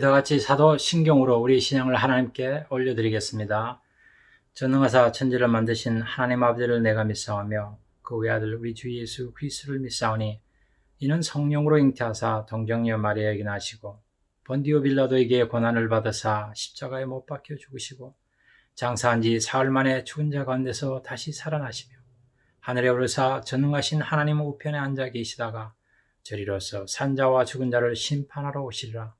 다 같이 사도 신경으로 우리 신앙을 하나님께 올려드리겠습니다. 전능하사 천지를 만드신 하나님 아버지를 내가 믿사오며 그 외아들 우리 주 예수 그리스도를 믿사오니 이는 성령으로 잉태하사 동정녀 마리아에게 나시고 본디오 빌라도에게 고난을 받으사 십자가에 못 박혀 죽으시고 장사한 지 사흘 만에 죽은 자 가운데서 다시 살아나시며 하늘에 오르사 전능하신 하나님 우편에 앉아 계시다가 저리로서 산자와 죽은 자를 심판하러 오시리라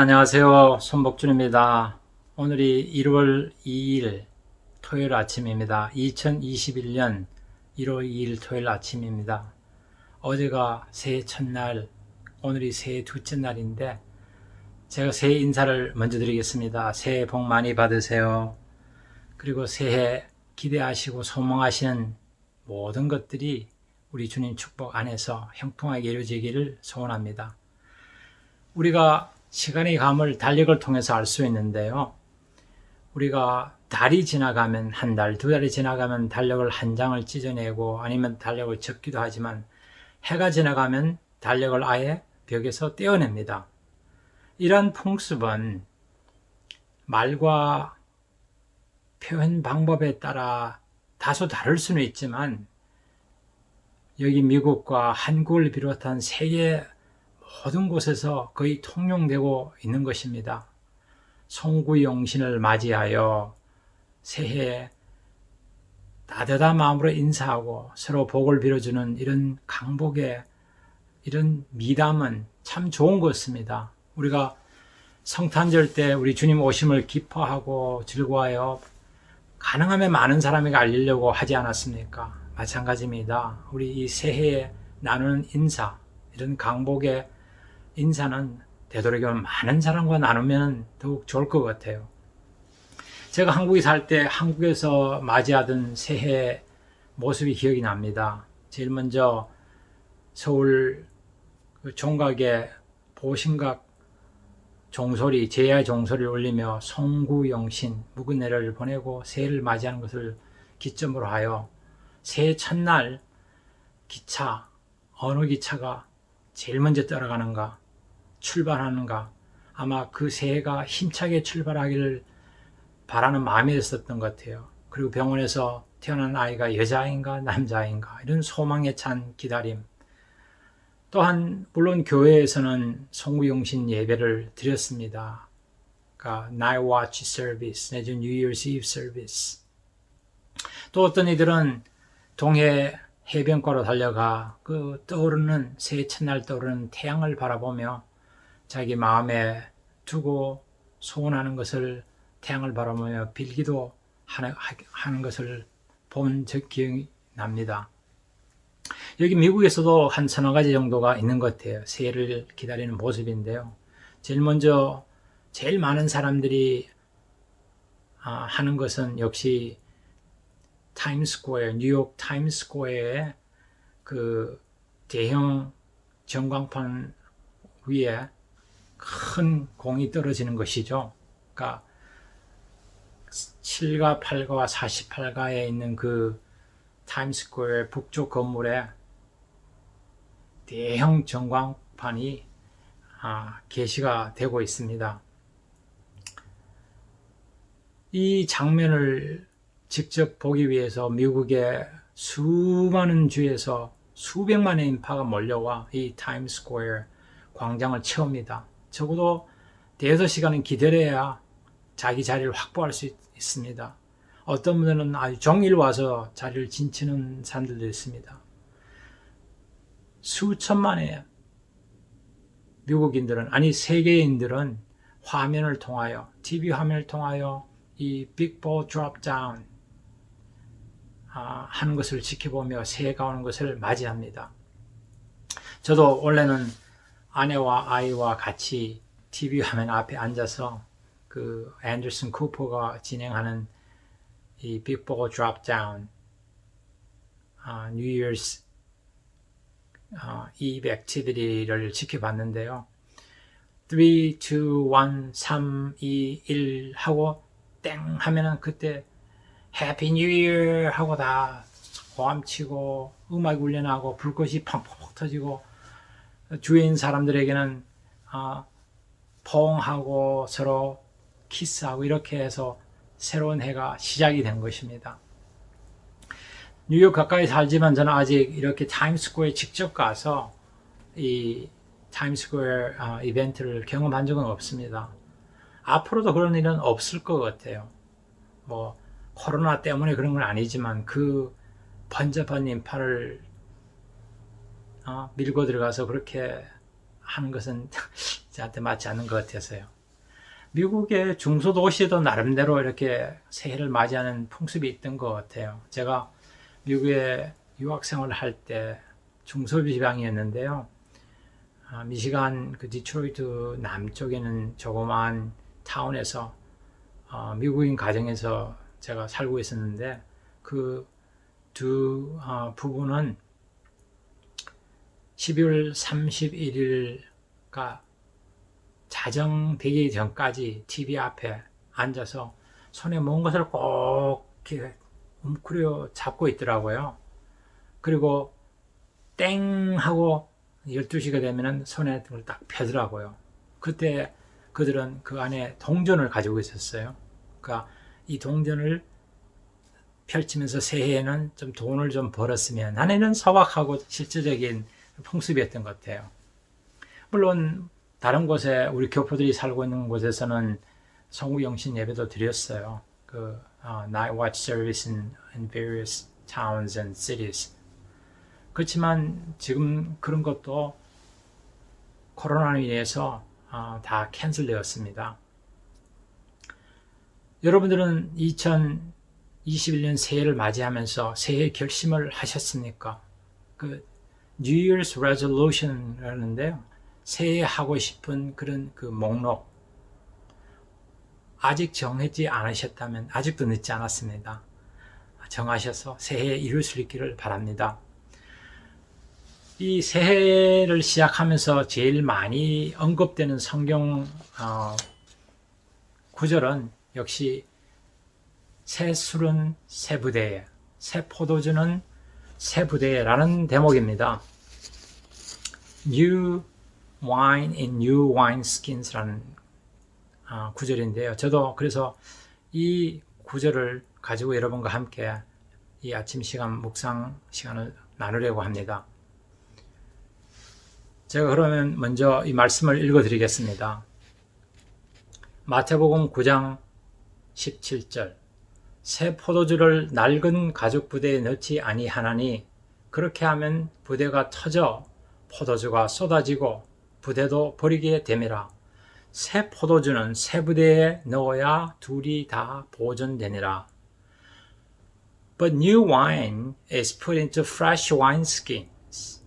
안녕하세요. 손복준입니다. 오늘이 1월 2일 토요일 아침입니다. 2021년 1월 2일 토요일 아침입니다. 어제가 새해 첫날, 오늘이 새해 둘째 날인데 제가 새해 인사를 먼저 드리겠습니다. 새해 복 많이 받으세요. 그리고 새해 기대하시고 소망하시는 모든 것들이 우리 주님 축복 안에서 형통하게 이루어지기를 소원합니다. 우리가 시간의 감을 달력을 통해서 알 수 있는데요. 우리가 달이 지나가면 한 달, 두 달이 지나가면 달력을 한 장을 찢어내고 아니면 달력을 접기도 하지만 해가 지나가면 달력을 아예 벽에서 떼어냅니다. 이런 풍습은 말과 표현 방법에 따라 다소 다를 수는 있지만 여기 미국과 한국을 비롯한 세계 모든 곳에서 거의 통용되고 있는 것입니다. 송구용신을 맞이하여 새해 따뜻한 마음으로 인사하고 서로 복을 빌어주는 이런 강복의 이런 미담은 참 좋은 것입니다. 우리가 성탄절 때 우리 주님 오심을 기뻐하고 즐거워하여 가능하면 많은 사람에게 알리려고 하지 않았습니까? 마찬가지입니다. 우리 이 새해에 나누는 인사, 이런 강복의 인사는 되도록이면 많은 사람과 나누면 더욱 좋을 것 같아요. 제가 한국에 살 때 한국에서 맞이하던 새해 모습이 기억이 납니다. 제일 먼저 서울 그 종각의 보신각 종소리, 제야 종소리를 울리며 송구영신, 묵은 내를 보내고 새해를 맞이하는 것을 기점으로 하여 새해 첫날 기차, 어느 기차가 제일 먼저 따라가는가, 출발하는가, 아마 그 새해가 힘차게 출발하기를 바라는 마음이 있었던 것 같아요. 그리고 병원에서 태어난 아이가 여자인가 남자인가 이런 소망에 찬 기다림. 또한 물론 교회에서는 송구용신 예배를 드렸습니다. 그러니까 Night Watch Service 내지 New Year's Eve Service. 또 어떤 이들은 동해 해변가로 달려가 그 떠오르는 새해 첫날 떠오르는 태양을 바라보며 자기 마음에 두고 소원하는 것을 태양을 바라보며 빌기도 하는, 것을 본적 기억이 납니다. 여기 미국에서도 한 서너 가지 정도가 있는 것 같아요. 새해를 기다리는 모습인데요. 제일 먼저 제일 많은 사람들이 아, 하는 것은 역시 타임스퀘어, 뉴욕 타임스퀘어의 그 대형 전광판 위에 큰 공이 떨어지는 것이죠. 그러니까 7가 8가와 48가에 있는 그 타임스퀘어 북쪽 건물에 대형 전광판이 아, 게시가 되고 있습니다. 이 장면을 직접 보기 위해서 미국의 수많은 주에서 수백만의 인파가 몰려와 이 타임스퀘어 광장을 채웁니다. 적어도 대여섯 시간은 기다려야 자기 자리를 확보할 수 있, 있습니다. 어떤 분들은 아주 종일 와서 자리를 진치는 사람들도 있습니다. 수천만의 미국인들은 아니 세계인들은 화면을 통하여 TV 화면을 통하여 이 빅볼 드롭 다운 하는 것을 지켜보며 새해가 오는 것을 맞이합니다. 저도 원래는 아내와 아이와 같이 TV 화면 앞에 앉아서 그 앤더슨 쿠퍼가 진행하는 이 빅보고 드롭다운 아, 뉴 이어스 아, eve 액티비티를 지켜봤는데요. 3, 2, 1, 3, 2, 1 하고 땡 하면은 그때 해피 뉴 이어 하고 다 고함치고 음악 훈련하고 불꽃이 펑펑 터지고 있는 사람들에게는 아, 포옹하고 서로 키스하고 이렇게 해서 새로운 해가 시작이 된 것입니다. 뉴욕 가까이 살지만 저는 아직 이렇게 타임스퀘어에 직접 가서 이 타임스퀘어 아, 이벤트를 경험한 적은 없습니다. 앞으로도 그런 일은 없을 것 같아요. 뭐 코로나 때문에 그런 건 아니지만 그 번잡한 인파를 어, 밀고 들어가서 그렇게 하는 것은 저한테 맞지 않는 것 같아서요. 미국의 중소도시에도 나름대로 이렇게 새해를 맞이하는 풍습이 있던 것 같아요. 제가 미국에 유학생활을 할 때 중소부 지방이었는데요. 아, 미시간 그 디트로이트 남쪽에는 조그마한 타운에서 어, 미국인 가정에서 제가 살고 있었는데 그두 어, 부부는 12월 31일가 자정되기 전까지 TV 앞에 앉아서 손에 뭔 것을 꼭 이렇게 웅크려 잡고 있더라고요. 그리고 땡 하고 12시가 되면은 손에 등을 딱 펴더라고요. 그때 그들은 그 안에 동전을 가지고 있었어요. 그러니까 이 동전을 펼치면서 새해에는 좀 돈을 좀 벌었으면 하는 소박하고 실질적인 풍습이었던 것 같아요. 물론 다른 곳에 우리 교포들이 살고 있는 곳에서는 성우 영신 예배도 드렸어요. 그 어, night watch service in, in various towns and cities. 그렇지만 지금 그런 것도 코로나로 인해서 어, 다 캔슬되었습니다. 여러분들은 2021년 새해를 맞이하면서 새해 결심을 하셨습니까? 그 New Year's Resolution이라는데요. 새해 하고 싶은 그런 그 목록 아직 정하지 않으셨다면 아직도 늦지 않았습니다. 정하셔서 새해에 이룰 수 있기를 바랍니다. 이 새해를 시작하면서 제일 많이 언급되는 성경 어, 구절은 역시 새 술은 새 부대에, 새 포도주는 새 부대에라는 대목입니다. New wine in new wine skins라는 아, 구절인데요. 저도 그래서 이 구절을 가지고 여러분과 함께 이 아침 시간 묵상 시간을 나누려고 합니다. 제가 그러면 먼저 이 말씀을 읽어 드리겠습니다. 마태복음 9장 17절 새 포도주를 낡은 가죽 부대에 넣지 아니하나니 그렇게 하면 부대가 터져 포도주가 쏟아지고 부대도 버리게 됨이라 새 포도주는 새 부대에 넣어야 둘이 다 보존되니라 But new wine is put into fresh wineskins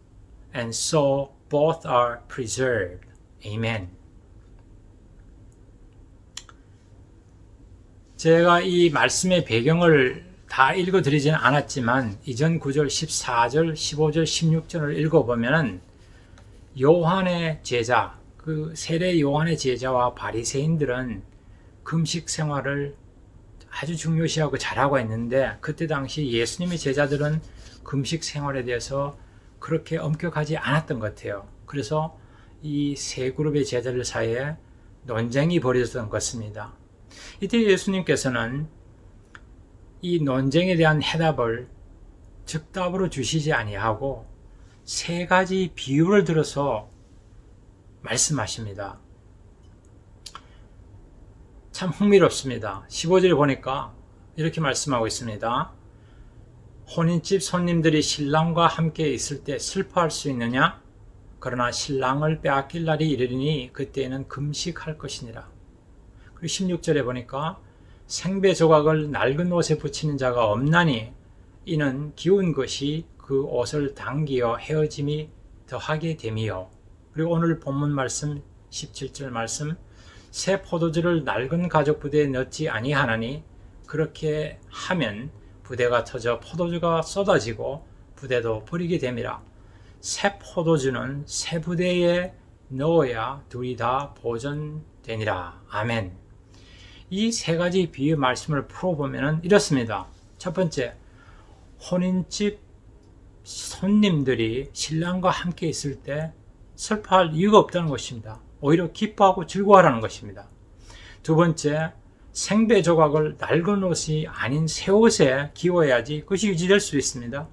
and so both are preserved. Amen. 제가 이 말씀의 배경을 다 읽어드리지는 않았지만 이전 9절, 14절, 15절, 16절을 읽어보면 요한의 제자, 그 세례 요한의 제자와 바리새인들은 금식 생활을 아주 중요시하고 잘하고 있는데 그때 당시 예수님의 제자들은 금식 생활에 대해서 그렇게 엄격하지 않았던 것 같아요. 그래서 이 세 그룹의 제자들 사이에 논쟁이 벌어졌던 것 같습니다. 이때 예수님께서는 이 논쟁에 대한 해답을 즉답으로 주시지 아니하고 세 가지 비유를 들어서 말씀하십니다. 참 흥미롭습니다. 15절 보니까 이렇게 말씀하고 있습니다. 혼인집 손님들이 신랑과 함께 있을 때 슬퍼할 수 있느냐? 그러나 신랑을 빼앗길 날이 이르리니 그때에는 금식할 것이니라. 그리고 16절에 보니까 생배 조각을 낡은 옷에 붙이는 자가 없나니 이는 기운 것이 그 옷을 당기어 헤어짐이 더하게 됨이요. 그리고 오늘 본문 말씀 17절 말씀 새 포도주를 낡은 가죽 부대에 넣지 아니하나니 그렇게 하면 부대가 터져 포도주가 쏟아지고 부대도 버리게 됨이라. 새 포도주는 새 부대에 넣어야 둘이 다 보존되니라. 아멘. 이 세 가지 비유 말씀을 풀어보면 이렇습니다. 첫 번째, 혼인집 손님들이 신랑과 함께 있을 때 슬퍼할 이유가 없다는 것입니다. 오히려 기뻐하고 즐거워하라는 것입니다. 두 번째, 생배 조각을 낡은 옷이 아닌 새 옷에 기워야지 그것이 유지될 수 있습니다.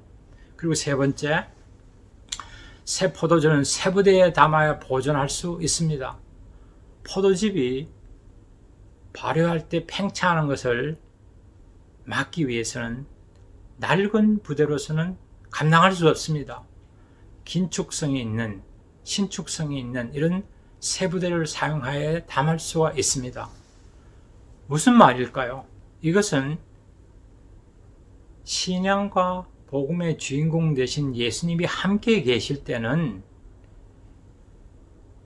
그리고 세 번째, 새 포도주는 새 부대에 담아야 보존할 수 있습니다. 포도즙이 발효할 때 팽창하는 것을 막기 위해서는 낡은 부대로서는 감당할 수 없습니다. 긴축성이 있는 신축성이 있는 이런 새 부대를 사용하여 담을 수가 있습니다. 무슨 말일까요? 이것은 신앙과 복음의 주인공 되신 예수님이 함께 계실 때는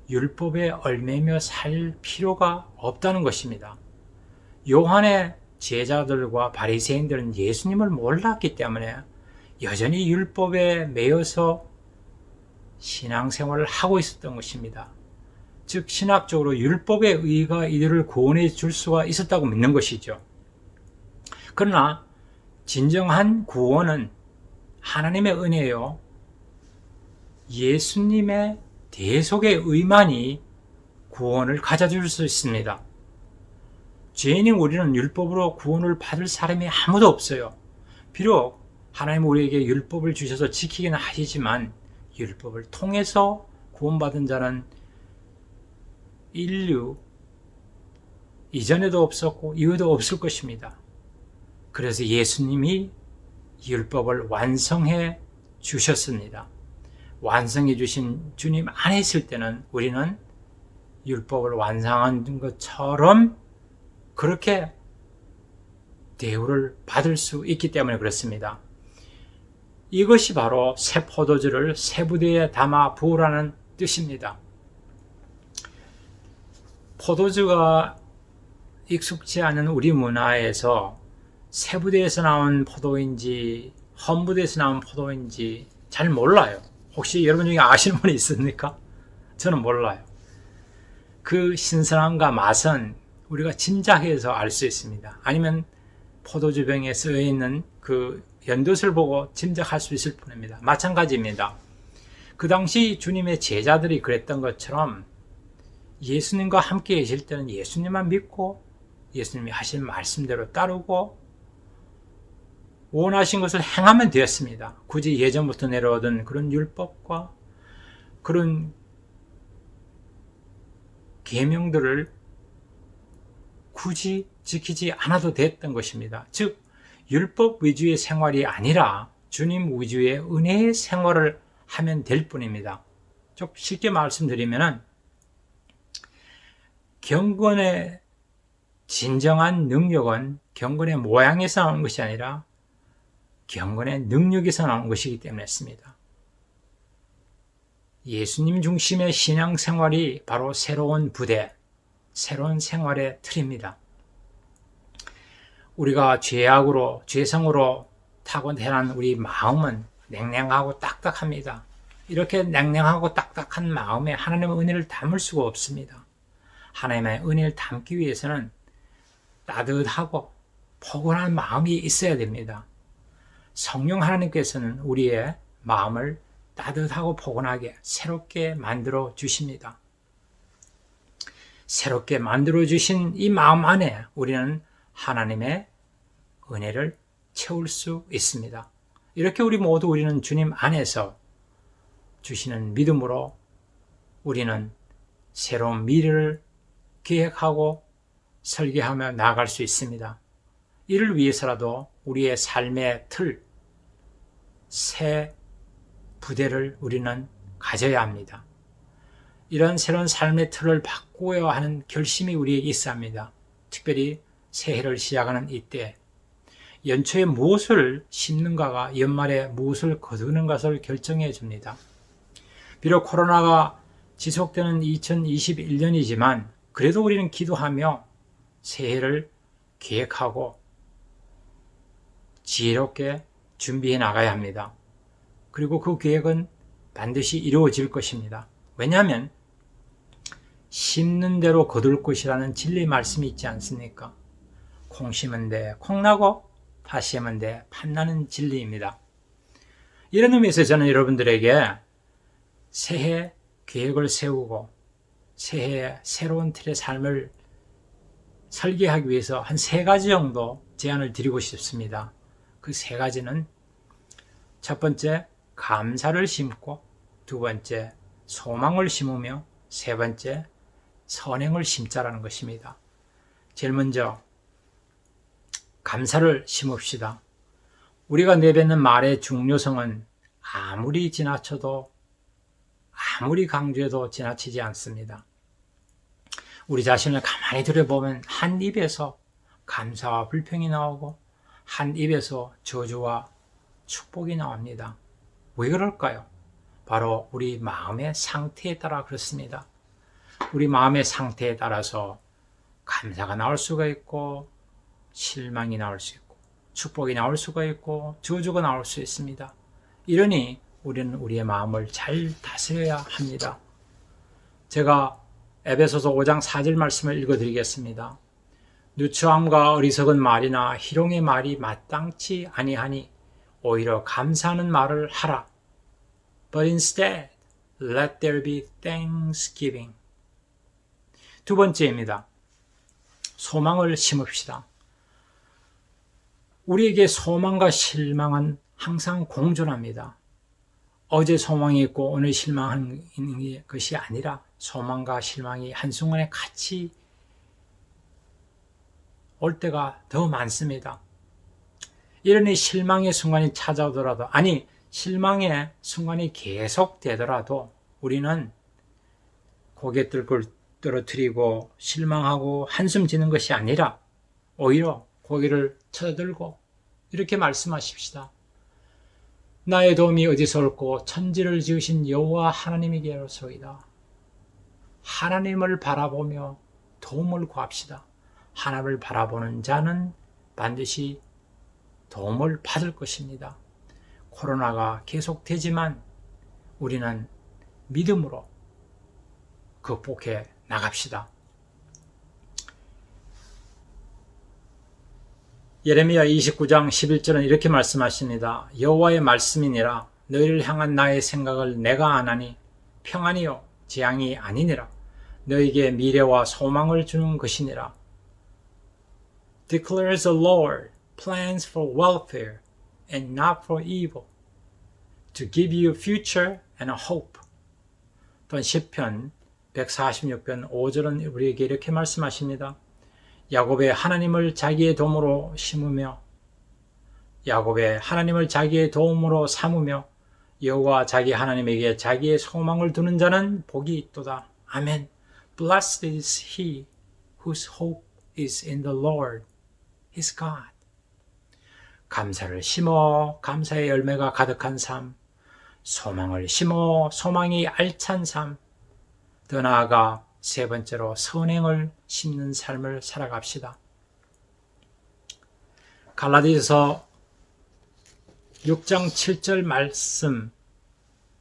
율법에 얼매며 살 필요가 없다는 것입니다. 요한의 제자들과 바리새인들은 예수님을 몰랐기 때문에 여전히 율법에 매여서 신앙생활을 하고 있었던 것입니다. 즉 신학적으로 율법의 의가 이들을 구원해 줄 수가 있었다고 믿는 것이죠. 그러나 진정한 구원은 하나님의 은혜요. 예수님의 대속의 의만이 구원을 가져줄 수 있습니다. 죄인인 우리는 율법으로 구원을 받을 사람이 아무도 없어요. 비록 하나님 우리에게 율법을 주셔서 지키기는 하시지만 율법을 통해서 구원받은 자는 인류 이전에도 없었고 이후에도 없을 것입니다. 그래서 예수님이 율법을 완성해 주셨습니다. 완성해 주신 주님 안에 있을 때는 우리는 율법을 완성한 것처럼 그렇게 대우를 받을 수 있기 때문에 그렇습니다. 이것이 바로 새 포도주를 새 부대에 담아 부으라는 뜻입니다. 포도주가 익숙지 않은 우리 문화에서 새 부대에서 나온 포도인지 헌 부대에서 나온 포도인지 잘 몰라요. 혹시 여러분 중에 아시는 분이 있습니까? 저는 몰라요. 그 신선함과 맛은 우리가 짐작해서 알 수 있습니다. 아니면 포도주병에 쓰여 있는 그 연도를 보고 짐작할 수 있을 뿐입니다. 마찬가지입니다. 그 당시 주님의 제자들이 그랬던 것처럼 예수님과 함께 계실 때는 예수님만 믿고 예수님이 하신 말씀대로 따르고 원하신 것을 행하면 되었습니다. 굳이 예전부터 내려오던 그런 율법과 그런 계명들을 굳이 지키지 않아도 됐던 것입니다. 즉 율법 위주의 생활이 아니라 주님 위주의 은혜의 생활을 하면 될 뿐입니다. 좀 쉽게 말씀드리면은 경건의 진정한 능력은 경건의 모양에서 나오는 것이 아니라 경건의 능력에서 나오는 것이기 때문에 했습니다. 예수님 중심의 신앙생활이 바로 새로운 부대, 새로운 생활의 틀입니다. 우리가 죄악으로, 죄성으로 타고난 우리 마음은 냉랭하고 딱딱합니다. 이렇게 냉랭하고 딱딱한 마음에 하나님의 은혜를 담을 수가 없습니다. 하나님의 은혜를 담기 위해서는 따뜻하고 포근한 마음이 있어야 됩니다. 성령 하나님께서는 우리의 마음을 따뜻하고 포근하게 새롭게 만들어 주십니다. 새롭게 만들어 주신 이 마음 안에 우리는 하나님의 은혜를 채울 수 있습니다. 이렇게 우리 모두 우리는 주님 안에서 주시는 믿음으로 우리는 새로운 미래를 계획하고 설계하며 나아갈 수 있습니다. 이를 위해서라도 우리의 삶의 틀, 새 부대를 우리는 가져야 합니다. 이런 새로운 삶의 틀을 바꾸어야 하는 결심이 우리에게 있어야 합니다. 특별히 새해를 시작하는 이때 연초에 무엇을 심는가가 연말에 무엇을 거두는 것을 결정해 줍니다. 비록 코로나가 지속되는 2021년이지만 그래도 우리는 기도하며 새해를 계획하고 지혜롭게 준비해 나가야 합니다. 그리고 그 계획은 반드시 이루어질 것입니다. 왜냐하면 심는 대로 거둘 것이라는 진리 말씀이 있지 않습니까? 콩 심은 데 콩나고 팥 심은 데 팥나는 진리입니다. 이런 의미에서 저는 여러분들에게 새해 계획을 세우고 새해 새로운 틀의 삶을 설계하기 위해서 한 세 가지 정도 제안을 드리고 싶습니다. 그 세 가지는 첫 번째, 감사를 심고, 두 번째, 소망을 심으며, 세 번째, 선행을 심자라는 것입니다. 제일 먼저, 감사를 심읍시다. 우리가 내뱉는 말의 중요성은 아무리 지나쳐도, 아무리 강조해도 지나치지 않습니다. 우리 자신을 가만히 들여보면 한 입에서 감사와 불평이 나오고 한 입에서 저주와 축복이 나옵니다. 왜 그럴까요? 바로 우리 마음의 상태에 따라 그렇습니다. 우리 마음의 상태에 따라서 감사가 나올 수가 있고 실망이 나올 수 있고 축복이 나올 수가 있고 저주가 나올 수 있습니다. 이러니 우리는 우리의 마음을 잘 다스려야 합니다. 제가 에베소서 5장 4절 말씀을 읽어드리겠습니다. 누추함과 어리석은 말이나 희롱의 말이 마땅치 아니하니 오히려 감사하는 말을 하라. But instead, let there be thanksgiving. 두 번째입니다. 소망을 심읍시다. 우리에게 소망과 실망은 항상 공존합니다. 어제 소망이 있고 오늘 실망하는 것이 아니라 소망과 실망이 한순간에 같이 올 때가 더 많습니다. 이러니 실망의 순간이 찾아오더라도, 아니, 실망의 순간이 계속되더라도 우리는 고개 들고 떨어뜨리고 실망하고 한숨 지는 것이 아니라 오히려 고개를 쳐들고 이렇게 말씀하십시다. 나의 도움이 어디서 올고 천지를 지으신 여호와 하나님에게로소이다. 하나님을 바라보며 도움을 구합시다. 하나님을 바라보는 자는 반드시 도움을 받을 것입니다. 코로나가 계속되지만 우리는 믿음으로 극복해 나갑시다. 예레미야 29장 11절은 이렇게 말씀하십니다. 여호와의 말씀이니라 너희를 향한 나의 생각을 내가 아나니 평안이요 재앙이 아니니라 너에게 미래와 소망을 주는 것이니라. Declares the Lord plans for welfare and not for evil to give you future and hope. 또한 시편 146편 5절은 우리에게 이렇게 말씀하십니다. 야곱의 하나님을 자기의 도움으로 심으며 야곱의 하나님을 자기의 도움으로 삼으며 여호와 자기 하나님에게 자기의 소망을 두는 자는 복이 있도다. 아멘. Blessed is he whose hope is in the Lord, his God. 감사를 심어 감사의 열매가 가득한 삶, 소망을 심어 소망이 알찬 삶, 더 나아가 세 번째로 선행을 심는 삶을 살아갑시다. 갈라디아서 6장 7절 말씀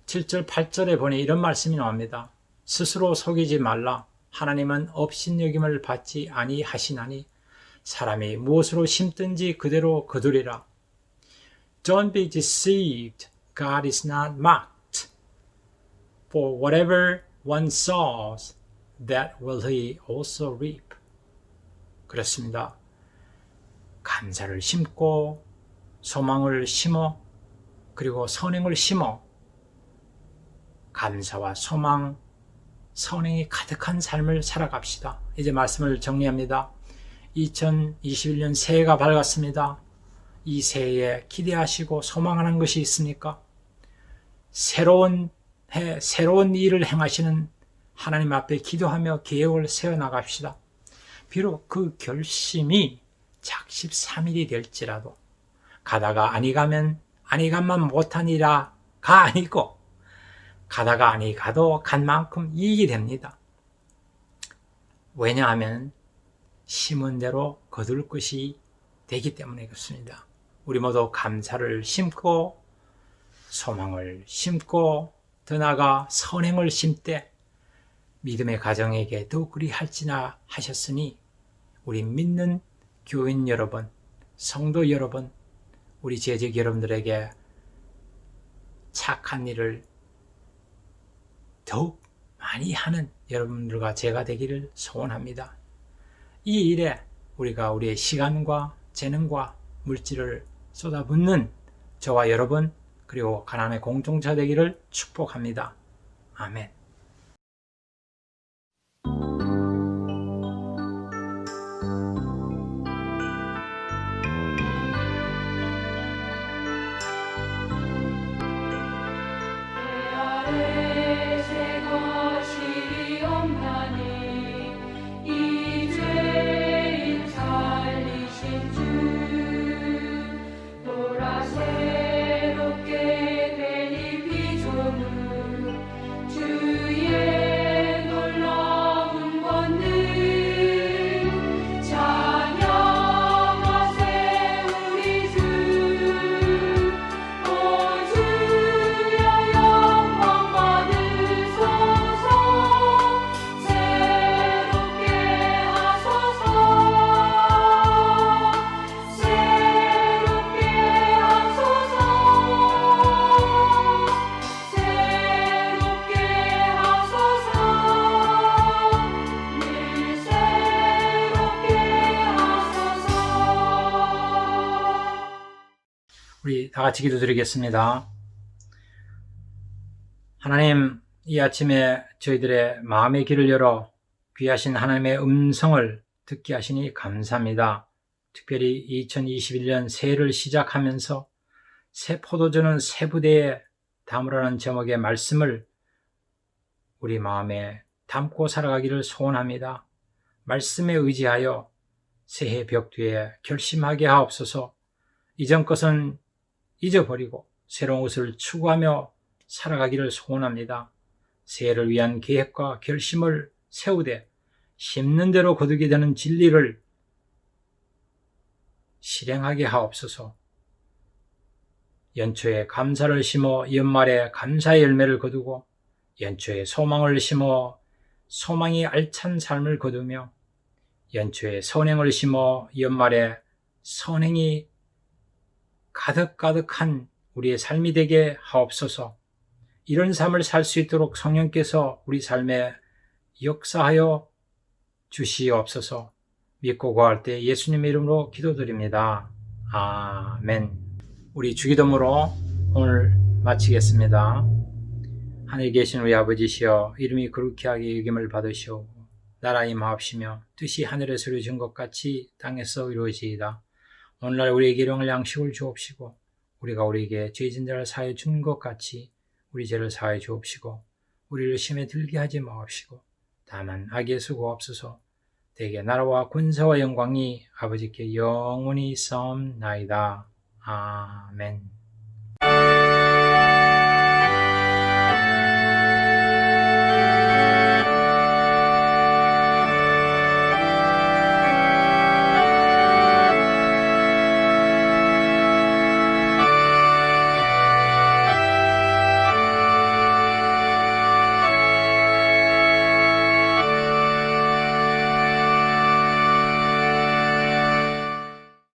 7절 8절에 보니 이런 말씀이 나옵니다. 스스로 속이지 말라 하나님은 업신여김을 받지 아니하시나니 사람이 무엇으로 심든지 그대로 거두리라. Don't be deceived. God is not mocked. For whatever one sows, that will he also reap. 그렇습니다. 감사를 심고 소망을 심어 그리고 선행을 심어 감사와 소망, 선행이 가득한 삶을 살아갑시다. 이제 말씀을 정리합니다. 2021년 새해가 밝았습니다. 이 새해에 기대하시고 소망하는 것이 있습니까? 새로운 해, 새로운 일을 행하시는 하나님 앞에 기도하며 계획을 세워 나갑시다. 비록 그 결심이 작십 3일이 될지라도 가다가 아니 가면 아니 가만 못하니라가 아니고 가다가 아니 가도 간 만큼 이익이 됩니다. 왜냐하면 심은 대로 거둘 것이 되기 때문에 그렇습니다. 우리 모두 감사를 심고 소망을 심고 더 나아가 선행을 심되 믿음의 가정에게 더 그리할지나 하셨으니 우리 믿는 교인 여러분, 성도 여러분, 우리 재직 여러분들에게 착한 일을 더욱 많이 하는 여러분들과 제가 되기를 소원합니다. 이 일에 우리가 우리의 시간과 재능과 물질을 쏟아붓는 저와 여러분 그리고 가난의 공동체 되기를 축복합니다. 아멘. 다 같이 기도드리겠습니다. 하나님, 이 아침에 저희들의 마음의 길을 열어 귀하신 하나님의 음성을 듣게 하시니 감사합니다. 특별히 2021년 새해를 시작하면서 새 포도주는 새 부대에 담으라는 제목의 말씀을 우리 마음에 담고 살아가기를 소원합니다. 말씀에 의지하여 새해 벽두에 결심하게 하옵소서 이전 것은 잊어버리고 새로운 것을 추구하며 살아가기를 소원합니다. 새해를 위한 계획과 결심을 세우되 심는 대로 거두게 되는 진리를 실행하게 하옵소서. 연초에 감사를 심어 연말에 감사의 열매를 거두고 연초에 소망을 심어 소망이 알찬 삶을 거두며 연초에 선행을 심어 연말에 선행이 가득가득한 우리의 삶이 되게 하옵소서. 이런 삶을 살 수 있도록 성령께서 우리 삶에 역사하여 주시옵소서. 믿고 구할 때 예수님 이름으로 기도드립니다. 아멘. 우리 주기도문으로 오늘 마치겠습니다. 하늘에 계신 우리 아버지시여 이름이 그렇게 하게 여김을 받으시오 나라 임하옵시며 뜻이 하늘에서 이루어진 것 같이 땅에서 이루어지이다. 오늘날 우리에게 일용할 양식을 주옵시고 우리가 우리에게 죄진 자를 사해 준 것 같이 우리 죄를 사해 주옵시고 우리를 심에 들게 하지 마옵시고 다만 악에서 구옵소서 대개 나라와 군사와 영광이 아버지께 영원히 싸움나이다. 아멘